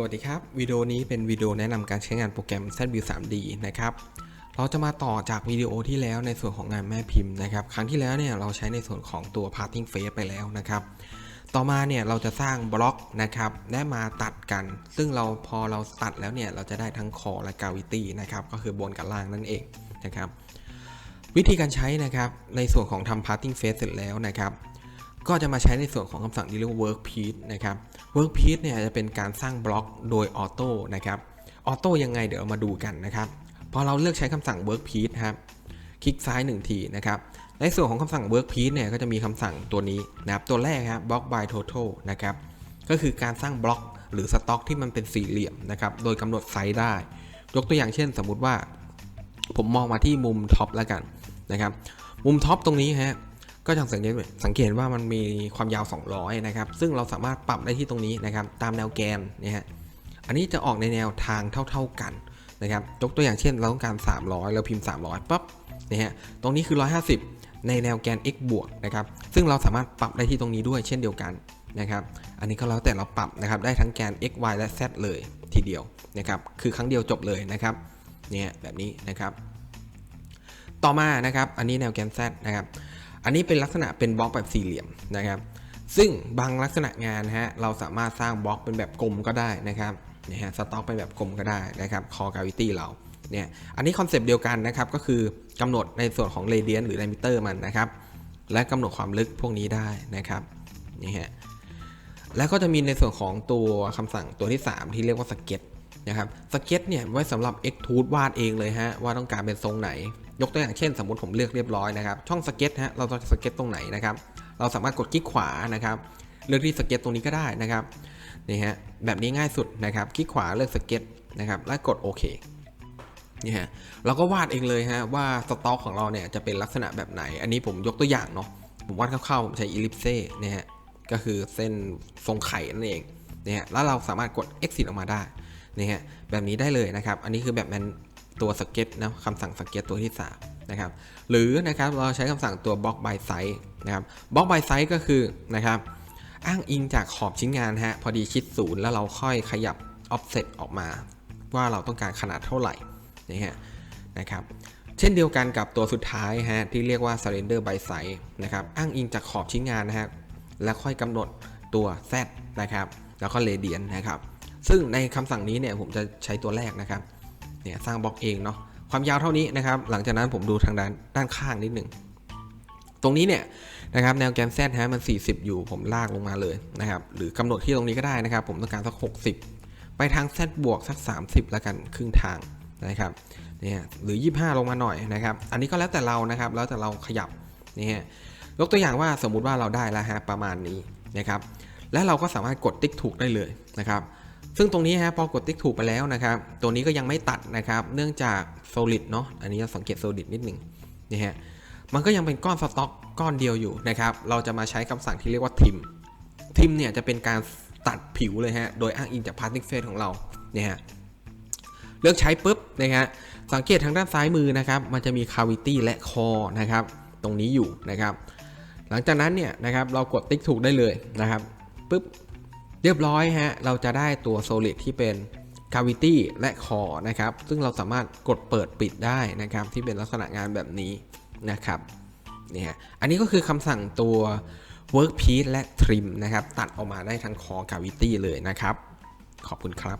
สวัสดีครับ วิดีโอนี้เป็นวิดีโอแนะนำการใช้งานโปรแกรม ZView 3D นะครับ เราจะมาต่อจากวิดีโอที่แล้วในส่วนของงานแม่พิมพ์นะครับ ครั้งที่แล้วเนี่ยเราใช้ในส่วนของตัว Parting Face ไปแล้วนะครับ ต่อมาเนี่ยเราจะสร้างบล็อกนะครับและมาตัดกัน ซึ่งเราพอเราตัดแล้วเนี่ยเราจะได้ทั้งคอและกาวิตี้นะครับ ก็คือบนกับล่างนั่นเองนะครับ วิธีการใช้นะครับ ในส่วนของทำ parting face เสร็จแล้วนะครับ ก็จะมาใช้ในส่วนของคำสั่งที่เรียกว่า work piece นะครับ work piece เนี่ยจะเป็นการสร้างบล็อกโดยออโต้นะครับออโต้ยังไงเดี๋ยวมาดูกันนะครับพอเราเลือกใช้คำสั่ง work piece ครับคลิกซ้าย 1 ทีนะครับในส่วนของคำสั่ง work piece เนี่ยก็จะมีคำสั่งตัวนี้นะครับตัวแรกครับ block by total นะครับก็คือการสร้างบล็อกหรือสต็อกที่มันเป็นสี่เหลี่ยมนะครับโดยกำหนดไซส์ได้ ยกตัวอย่างเช่น สมมุติว่า ผมมองมาที่มุมท็อปแล้วกันนะครับมุมท็อปตรงนี้ฮะ ก็จะสังเกตสังเกตว่ามันมีความยาว 200 นะครับ ซึ่งเราสามารถปรับได้ที่ตรงนี้นะครับ ตามแนวแกนเนี่ยฮะ อันนี้จะออกในแนวทางเท่า ๆกันนะครับ ยกตัวอย่างเช่น เราต้องการ 300 เราพิมพ์ 300ปั๊บนะฮะ ตรงนี้คือ 150 ในแนวแกน x บวกนะครับ ซึ่งเราสามารถปรับได้ที่ตรงนี้ด้วยเช่นเดียวกันนะครับ อันนี้ก็แล้วแต่เราปรับนะครับ ได้ทั้งแกน x y และ z เลยทีเดียวนะครับ คือครั้งเดียวจบเลยนะครับ เนี่ยแบบนี้นะครับ ต่อมานะครับ อันนี้แนวแกน z นะครับ อันนี้เป็นลักษณะเป็นบล็อกแบบสี่เหลี่ยมนะครับ ซึ่งบางลักษณะงานฮะเราสามารถสร้างบล็อกเป็นแบบกลมก็ได้นะครับนะฮะสต็อกเป็นแบบกลมก็ได้นะครับคอกาวิตี้เราเนี่ยอันนี้คอนเซปต์เดียวกันนะครับก็คือกำหนดในส่วนของเรเดียนหรือ d ดมิเตอร์มันนะครับและกำหนดความลึกพวกนี้ได้นะครับนี่ฮะแล้วก็จะมีในส่วนของตัวคำสั่งตัวที่ 3 ที่เรียกว่าสเก็ตนะครับสเก็ตเนี่ยไว้สำหรับ Extrude วาดเองเลยฮะว่าต้องการเป็นทรงไหน ยกตัวอย่างเช่น สมมติผมเลือกเรียบร้อยนะครับ ช่องสเก็ตฮะเราจะสเก็ตตรงไหนนะครับ เราสามารถกดคลิกขวานะครับ เลือกที่สเก็ตตรงนี้ก็ได้นะครับนี่ฮะแบบนี้ง่ายสุดนะครับ คลิกขวาเลือกสเก็ตนะครับแล้วกดโอเคนี่ฮะเราก็วาดเองเลยฮะว่าสต็อกของเราเนี่ยจะเป็นลักษณะแบบไหน อันนี้ผมยกตัวอย่างเนาะผมวาดคร่าวๆผมใช้อิลิปเซ่เนี่ยฮะก็คือเส้นทรงไข่นั่นเองนะฮะแล้วเราสามารถกด exit ออกมาได้นะฮะแบบนี้ได้เลยนะครับ อันนี้คือแบบนั้น ตัวสเก็ตนะคำสั่งสเก็ตตัวที่ 3 นะครับ หรือนะครับเราใช้คำสั่งตัว block by size นะครับ block by size ก็คือนะครับอ้างอิงจากขอบชิ้นงานฮะพอดีชิดศูนย์แล้วเราค่อยขยับ offset ออกมา ว่าเราต้องการขนาดเท่าไหร่นะฮะนะครับเช่นเดียวกันกับตัวสุดท้ายฮะที่เรียกว่า surrender by size นะครับอ้างอิงจากขอบชิ้นงานนะฮะแล้วค่อยกำหนดตัว z นะครับแล้วก็เรเดียนนะครับซึ่งในคำสั่งนี้เนี่ยผมจะใช้ตัวแรกนะครับ เนี่ยสร้างบล็อกเองเนาะความยาวเท่านี้นะครับ หลังจากนั้นผมดูทางด้านด้านข้างนิดหนึ่งตรงนี้เนี่ยนะครับแนวแกน z ฮะมัน 40 อยู่ผมลากลงมาเลยนะครับ หรือกำหนดที่ตรงนี้ก็ได้นะครับ ผมต้องการสัก 60 ไปทาง z บวกสัก 30 แล้วกันครึ่งทางนะครับเนี่ยหรือ 25 ลงมาหน่อยนะครับ อันนี้ก็แล้วแต่เรานะครับ แล้วแต่เราขยับนี่ฮะยกตัวอย่างว่าสมมุติว่าเราได้แล้วฮะประมาณนี้นะครับ และเราก็สามารถกดติ๊กถูกได้เลยนะครับ ซึ่งตรงนี้ฮะพอกดติ๊กถูกไปแล้วนะครับ ตัวนี้ก็ยังไม่ตัดนะครับ เนื่องจาก solid เนาะอันนี้เราสังเกต solid นิดหนึ่งนี่ฮะมันก็ยังเป็นก้อนสต็อกก้อนเดียวอยู่นะครับ เราจะมาใช้คำสั่งที่เรียกว่า trim trim เนี่ยจะเป็นการตัดผิวเลยฮะ โดยอ้างอิงจาก parting face ของเราเนี่ยฮะเลือกใช้ปุ๊บนะฮะสังเกตทางด้านซ้ายมือนะครับ มันจะมี cavity และ core นะครับ ตรงนี้อยู่นะครับ หลังจากนั้นเนี่ยนะครับเรากดติ๊กถูกได้เลยนะครับปุ๊บ รียบร้อยฮะ เราจะได้ตัว solid ที่เป็น cavity และ core นะครับ ซึ่งเราสามารถกดเปิดปิดได้นะครับ ที่เป็นลักษณะงานแบบนี้นะครับนี่ฮะอันนี้ก็คือคำสั่งตัว work piece และ trim นะครับ ตัดออกมาได้ทั้ง core cavity เลยนะครับ ขอบคุณครับ